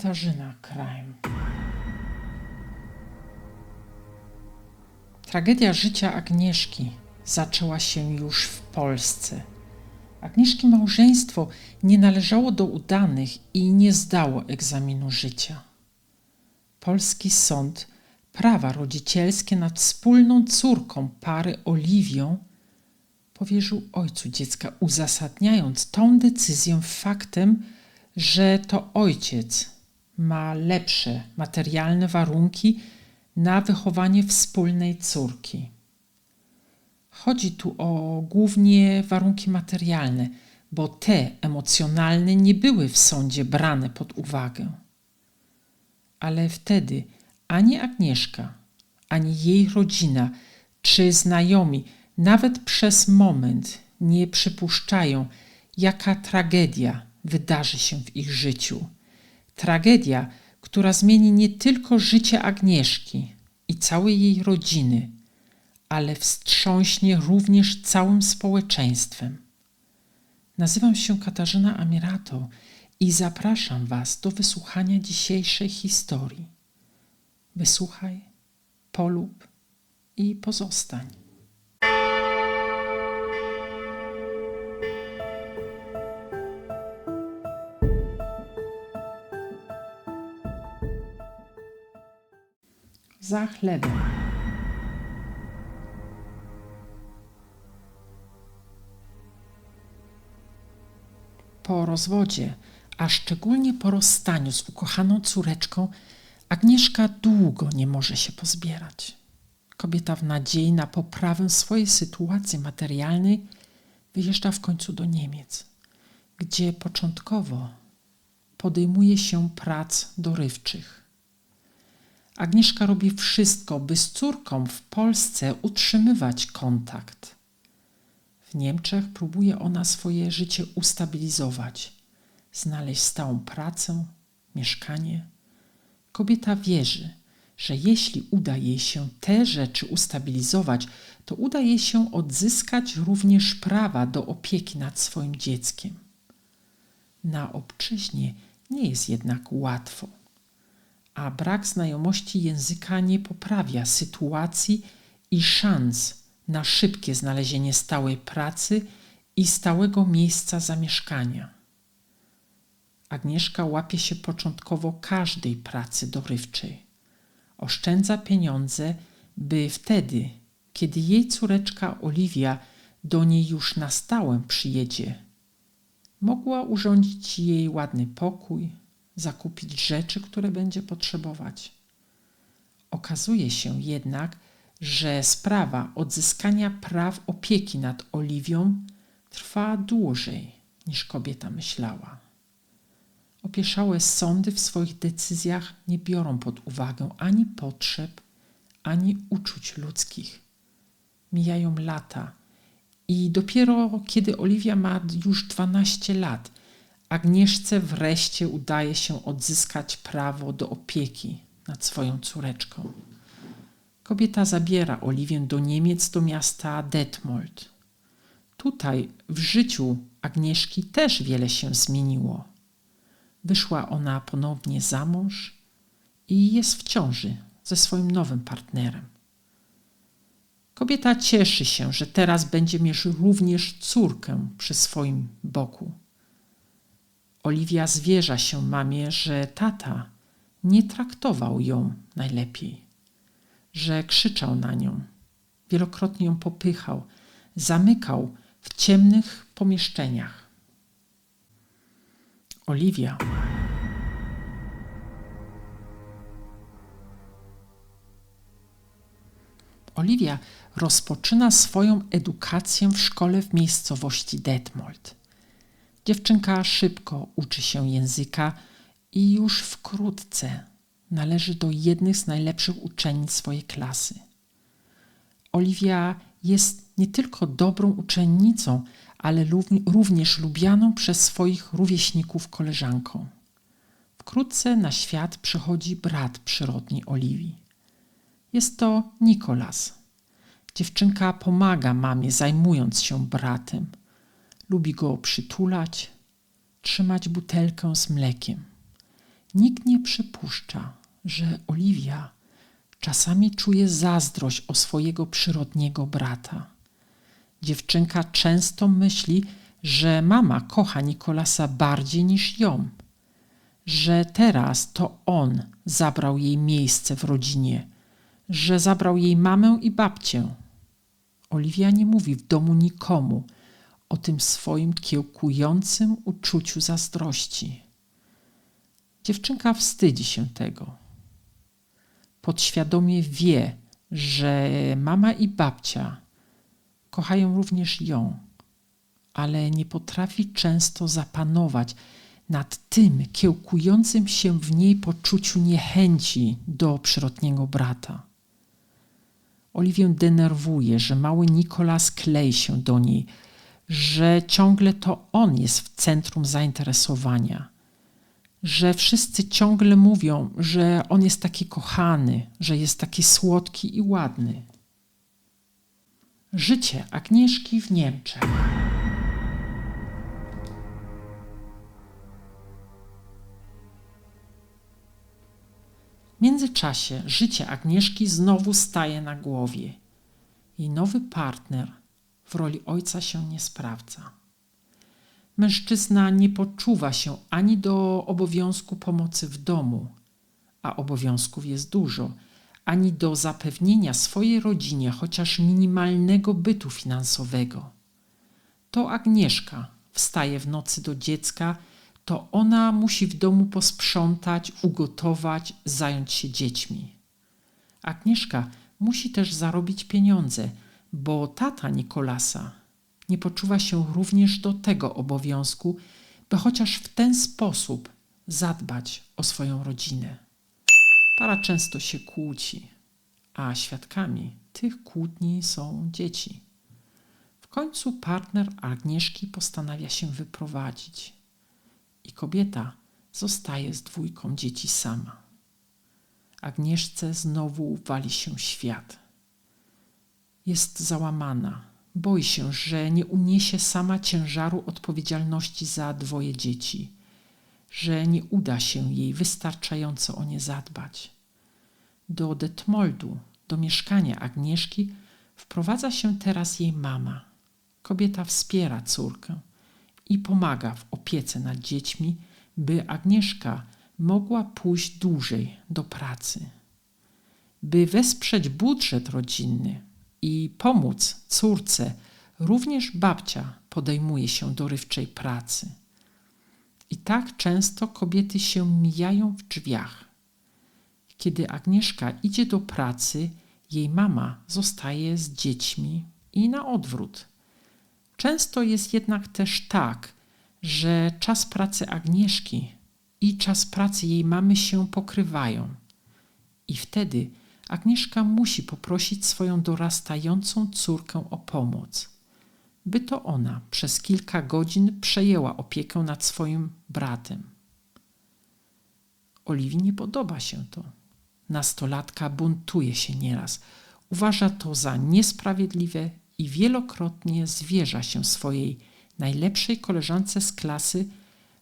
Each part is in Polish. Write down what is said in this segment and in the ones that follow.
Katarzyna Crime. Tragedia życia Agnieszki zaczęła się już w Polsce. Agnieszki małżeństwo nie należało do udanych i nie zdało egzaminu życia. Polski sąd prawa rodzicielskie nad wspólną córką pary Oliwią powierzył ojcu dziecka, uzasadniając tą decyzję faktem, że to ojciec ma lepsze materialne warunki na wychowanie wspólnej córki. Chodzi tu o głównie warunki materialne, bo te emocjonalne nie były w sądzie brane pod uwagę. Ale wtedy ani Agnieszka, ani jej rodzina czy znajomi nawet przez moment nie przypuszczają, jaka tragedia wydarzy się w ich życiu. Tragedia, która zmieni nie tylko życie Agnieszki i całej jej rodziny, ale wstrząśnie również całym społeczeństwem. Nazywam się Katarzyna Amirato i zapraszam Was do wysłuchania dzisiejszej historii. Wysłuchaj, polub i pozostań. Za chlebem. Po rozwodzie, a szczególnie po rozstaniu z ukochaną córeczką, Agnieszka długo nie może się pozbierać. Kobieta w nadziei na poprawę swojej sytuacji materialnej wyjeżdża w końcu do Niemiec, gdzie początkowo podejmuje się prac dorywczych. Agnieszka robi wszystko, by z córką w Polsce utrzymywać kontakt. W Niemczech próbuje ona swoje życie ustabilizować, znaleźć stałą pracę, mieszkanie. Kobieta wierzy, że jeśli uda jej się te rzeczy ustabilizować, to uda jej się odzyskać również prawa do opieki nad swoim dzieckiem. Na obczyźnie nie jest jednak łatwo a brak znajomości języka nie poprawia sytuacji i szans na szybkie znalezienie stałej pracy i stałego miejsca zamieszkania. Agnieszka łapie się początkowo każdej pracy dorywczej. Oszczędza pieniądze, by wtedy, kiedy jej córeczka Oliwia do niej już na stałe przyjedzie, mogła urządzić jej ładny pokój, zakupić rzeczy, które będzie potrzebować. Okazuje się jednak, że sprawa odzyskania praw opieki nad Oliwią trwa dłużej niż kobieta myślała. Opieszałe sądy w swoich decyzjach nie biorą pod uwagę ani potrzeb, ani uczuć ludzkich. Mijają lata i dopiero kiedy Oliwia ma już 12 lat, Agnieszce wreszcie udaje się odzyskać prawo do opieki nad swoją córeczką. Kobieta zabiera Oliwię do Niemiec, do miasta Detmold. Tutaj w życiu Agnieszki też wiele się zmieniło. Wyszła ona ponownie za mąż i jest w ciąży ze swoim nowym partnerem. Kobieta cieszy się, że teraz będzie mieć również córkę przy swoim boku. Oliwia zwierza się mamie, że tata nie traktował ją najlepiej, że krzyczał na nią, wielokrotnie ją popychał, zamykał w ciemnych pomieszczeniach. Oliwia. Oliwia rozpoczyna swoją edukację w szkole w miejscowości Detmold. Dziewczynka szybko uczy się języka i już wkrótce należy do jednych z najlepszych uczennic swojej klasy. Oliwia jest nie tylko dobrą uczennicą, ale również lubianą przez swoich rówieśników koleżanką. Wkrótce na świat przychodzi brat przyrodni Oliwii. Jest to Nikolas. Dziewczynka pomaga mamie, zajmując się bratem – Lubi go przytulać, trzymać butelkę z mlekiem. Nikt nie przypuszcza, że Oliwia czasami czuje zazdrość o swojego przyrodniego brata. Dziewczynka często myśli, że mama kocha Nikolasa bardziej niż ją, że teraz to on zabrał jej miejsce w rodzinie, że zabrał jej mamę i babcię. Oliwia nie mówi w domu nikomu o tym swoim kiełkującym uczuciu zazdrości. Dziewczynka wstydzi się tego. Podświadomie wie, że mama i babcia kochają również ją, ale nie potrafi często zapanować nad tym kiełkującym się w niej poczuciu niechęci do przyrodniego brata. Oliwię denerwuje, że mały Nikolas klei się do niej, że ciągle to on jest w centrum zainteresowania, że wszyscy ciągle mówią, że on jest taki kochany, że jest taki słodki i ładny. Życie Agnieszki w Niemczech. W międzyczasie życie Agnieszki znowu staje na głowie. Jej nowy partner w roli ojca się nie sprawdza. Mężczyzna nie poczuwa się ani do obowiązku pomocy w domu, a obowiązków jest dużo, ani do zapewnienia swojej rodzinie chociaż minimalnego bytu finansowego. To Agnieszka wstaje w nocy do dziecka to ona musi w domu posprzątać, ugotować, zająć się dziećmi. Agnieszka musi też zarobić pieniądze, bo tata Nikolasa nie poczuwa się również do tego obowiązku, by chociaż w ten sposób zadbać o swoją rodzinę. Para często się kłóci, a świadkami tych kłótni są dzieci. W końcu partner Agnieszki postanawia się wyprowadzić i kobieta zostaje z dwójką dzieci sama. Agnieszce znowu wali się świat. Jest załamana, boi się, że nie uniesie sama ciężaru odpowiedzialności za dwoje dzieci, że nie uda się jej wystarczająco o nie zadbać. Do Detmoldu, do mieszkania Agnieszki, wprowadza się teraz jej mama. Kobieta wspiera córkę i pomaga w opiece nad dziećmi, by Agnieszka mogła pójść dłużej do pracy. By wesprzeć budżet rodzinny i pomóc córce, również babcia podejmuje się dorywczej pracy. I tak często kobiety się mijają w drzwiach. Kiedy Agnieszka idzie do pracy, jej mama zostaje z dziećmi i na odwrót. Często jest jednak też tak, że czas pracy Agnieszki i czas pracy jej mamy się pokrywają. I wtedy Agnieszka musi poprosić swoją dorastającą córkę o pomoc, by to ona przez kilka godzin przejęła opiekę nad swoim bratem. Oliwii nie podoba się to. Nastolatka buntuje się nieraz, uważa to za niesprawiedliwe i wielokrotnie zwierza się swojej najlepszej koleżance z klasy,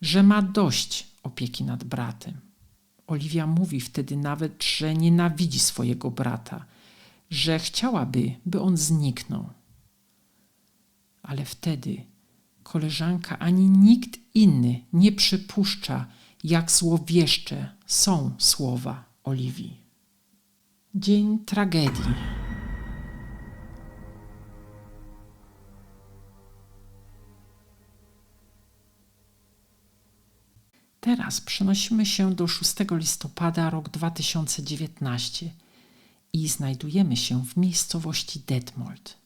że ma dość opieki nad bratem. Oliwia mówi wtedy nawet, że nienawidzi swojego brata, że chciałaby, by on zniknął. Ale wtedy koleżanka ani nikt inny nie przypuszcza, jak złowieszcze są słowa Oliwii. Dzień tragedii. Teraz przenosimy się do 6 listopada rok 2019 i znajdujemy się w miejscowości Detmold.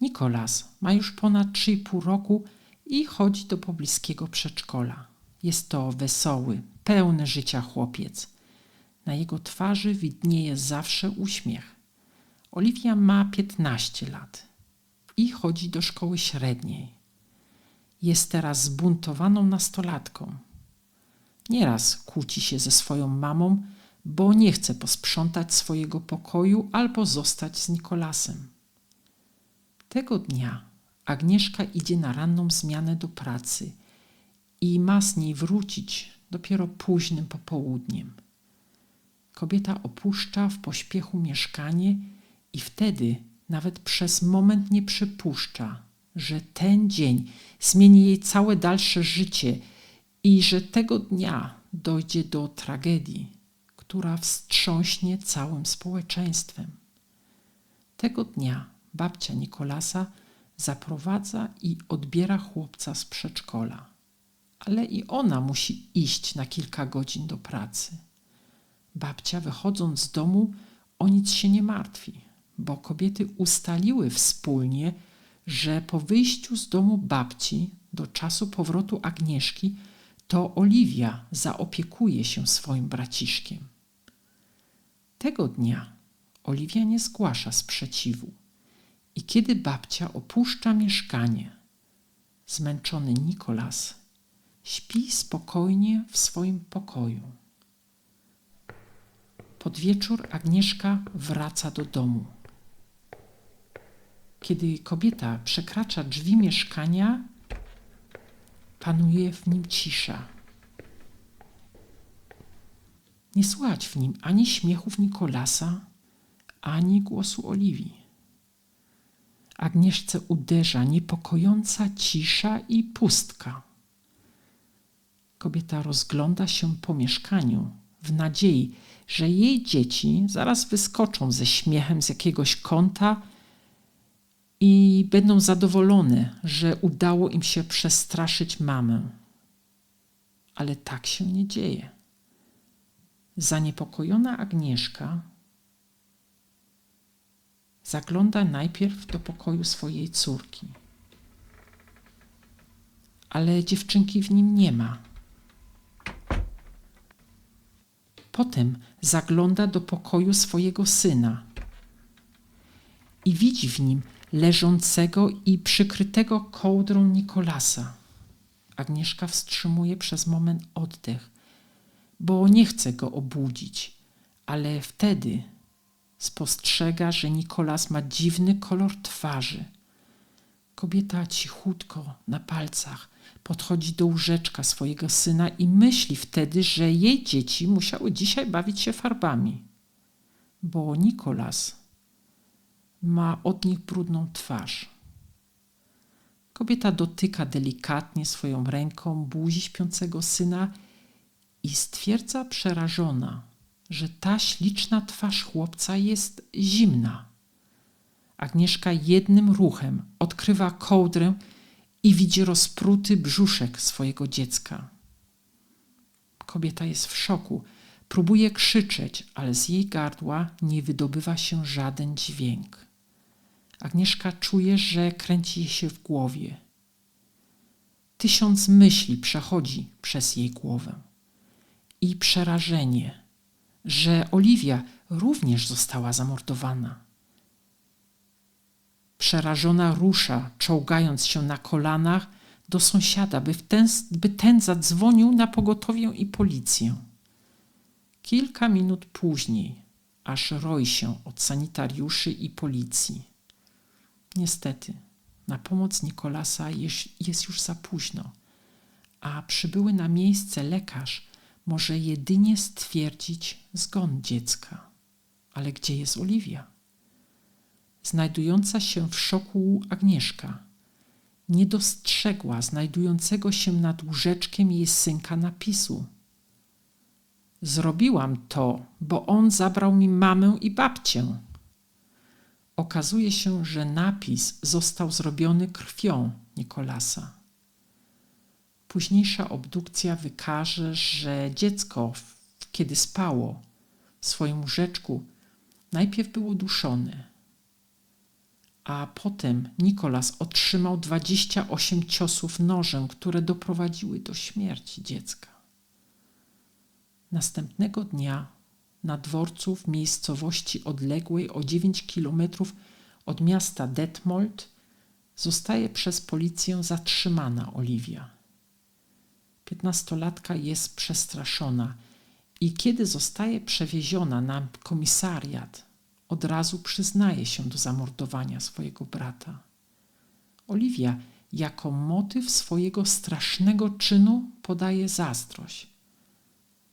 Nikolas ma już ponad 3,5 roku i chodzi do pobliskiego przedszkola. Jest to wesoły, pełny życia chłopiec. Na jego twarzy widnieje zawsze uśmiech. Oliwia ma 15 lat i chodzi do szkoły średniej. Jest teraz zbuntowaną nastolatką Nieraz kłóci się ze swoją mamą, bo nie chce posprzątać swojego pokoju albo zostać z Nikolasem. Tego dnia Agnieszka idzie na ranną zmianę do pracy i ma z niej wrócić dopiero późnym popołudniem. Kobieta opuszcza w pośpiechu mieszkanie i wtedy nawet przez moment nie przypuszcza, że ten dzień zmieni jej całe dalsze życie i że tego dnia dojdzie do tragedii, która wstrząśnie całym społeczeństwem. Tego dnia babcia Nikolasa zaprowadza i odbiera chłopca z przedszkola, ale i ona musi iść na kilka godzin do pracy. Babcia, wychodząc z domu, o nic się nie martwi, bo kobiety ustaliły wspólnie, że po wyjściu z domu babci do czasu powrotu Agnieszki to Oliwia zaopiekuje się swoim braciszkiem. Tego dnia Oliwia nie zgłasza sprzeciwu i kiedy babcia opuszcza mieszkanie, zmęczony Nikolas śpi spokojnie w swoim pokoju. Pod wieczór Agnieszka wraca do domu. Kiedy kobieta przekracza drzwi mieszkania, panuje w nim cisza. Nie słychać w nim ani śmiechów Nikolasa, ani głosu Oliwii. Agnieszce uderza niepokojąca cisza i pustka. Kobieta rozgląda się po mieszkaniu w nadziei, że jej dzieci zaraz wyskoczą ze śmiechem z jakiegoś kąta i będą zadowolone, że udało im się przestraszyć mamę. Ale tak się nie dzieje. Zaniepokojona Agnieszka zagląda najpierw do pokoju swojej córki. Ale dziewczynki w nim nie ma. Potem zagląda do pokoju swojego syna i widzi w nim leżącego i przykrytego kołdrą Nikolasa. Agnieszka wstrzymuje przez moment oddech, bo nie chce go obudzić, ale wtedy spostrzega, że Nikolas ma dziwny kolor twarzy. Kobieta cichutko na palcach podchodzi do łóżeczka swojego syna i myśli wtedy, że jej dzieci musiały dzisiaj bawić się farbami, bo Nikolas ma od nich brudną twarz. Kobieta dotyka delikatnie swoją ręką buzi śpiącego syna i stwierdza przerażona, że ta śliczna twarz chłopca jest zimna. Agnieszka jednym ruchem odkrywa kołdrę i widzi rozpruty brzuszek swojego dziecka. Kobieta jest w szoku, próbuje krzyczeć, ale z jej gardła nie wydobywa się żaden dźwięk. Agnieszka czuje, że kręci się w głowie. Tysiąc myśli przechodzi przez jej głowę i przerażenie, że Oliwia również została zamordowana. Przerażona rusza, czołgając się na kolanach do sąsiada, by, ten, by ten zadzwonił na pogotowie i policję. Kilka minut później aż roi się od sanitariuszy i policji. Niestety, na pomoc Nikolasa jest już za późno, a przybyły na miejsce lekarz może jedynie stwierdzić zgon dziecka. Ale gdzie jest Oliwia? Znajdująca się w szoku Agnieszka nie dostrzegła znajdującego się nad łóżeczkiem jej synka napisu. Zrobiłam to, bo on zabrał mi mamę i babcię. Okazuje się, że napis został zrobiony krwią Nikolasa. Późniejsza obdukcja wykaże, że dziecko, kiedy spało w swoim łóżeczku, najpierw było duszone, a potem Nikolas otrzymał 28 ciosów nożem, które doprowadziły do śmierci dziecka. Następnego dnia na dworcu w miejscowości odległej o 9 kilometrów od miasta Detmold zostaje przez policję zatrzymana Oliwia. Piętnastolatka jest przestraszona i kiedy zostaje przewieziona na komisariat, od razu przyznaje się do zamordowania swojego brata. Oliwia jako motyw swojego strasznego czynu podaje zazdrość,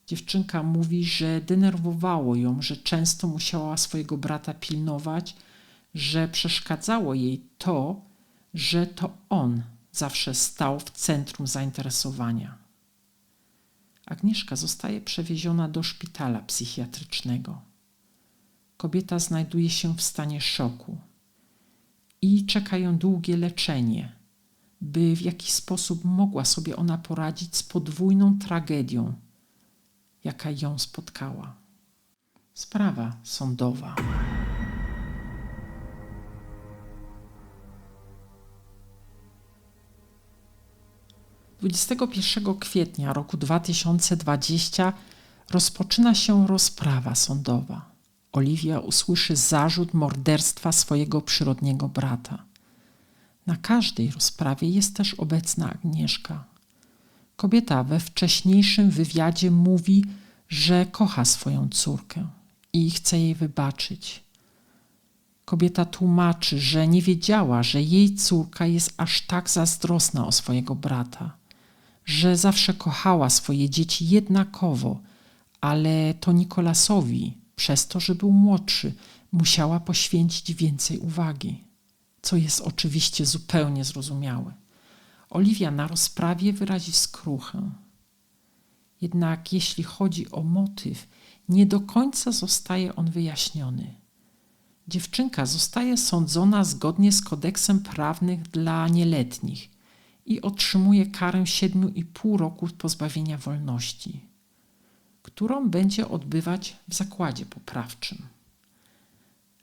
Dziewczynka mówi, że denerwowało ją, że często musiała swojego brata pilnować, że przeszkadzało jej to, że to on zawsze stał w centrum zainteresowania. Agnieszka zostaje przewieziona do szpitala psychiatrycznego. Kobieta znajduje się w stanie szoku i czeka ją długie leczenie, by w jakiś sposób mogła sobie ona poradzić z podwójną tragedią, jaka ją spotkała. Sprawa sądowa. 21 kwietnia roku 2020 rozpoczyna się rozprawa sądowa. Oliwia usłyszy zarzut morderstwa swojego przyrodniego brata. Na każdej rozprawie jest też obecna Agnieszka. Kobieta we wcześniejszym wywiadzie mówi, że kocha swoją córkę i chce jej wybaczyć. Kobieta tłumaczy, że nie wiedziała, że jej córka jest aż tak zazdrosna o swojego brata że zawsze kochała swoje dzieci jednakowo, ale to Nikolasowi, przez to, że był młodszy, musiała poświęcić więcej uwagi, co jest oczywiście zupełnie zrozumiałe. Oliwia na rozprawie wyrazi skruchę. Jednak jeśli chodzi o motyw, nie do końca zostaje on wyjaśniony. Dziewczynka zostaje sądzona zgodnie z kodeksem prawnych dla nieletnich – i otrzymuje karę 7,5 roku pozbawienia wolności, którą będzie odbywać w zakładzie poprawczym.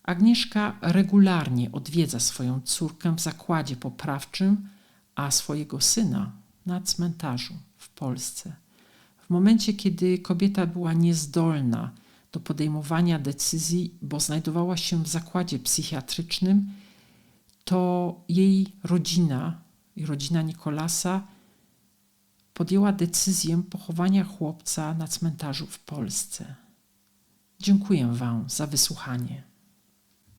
Agnieszka regularnie odwiedza swoją córkę w zakładzie poprawczym, a swojego syna na cmentarzu w Polsce. W momencie, kiedy kobieta była niezdolna do podejmowania decyzji, bo znajdowała się w zakładzie psychiatrycznym, to jej rodzina i rodzina Nikolasa podjęła decyzję pochowania chłopca na cmentarzu w Polsce. Dziękuję Wam za wysłuchanie.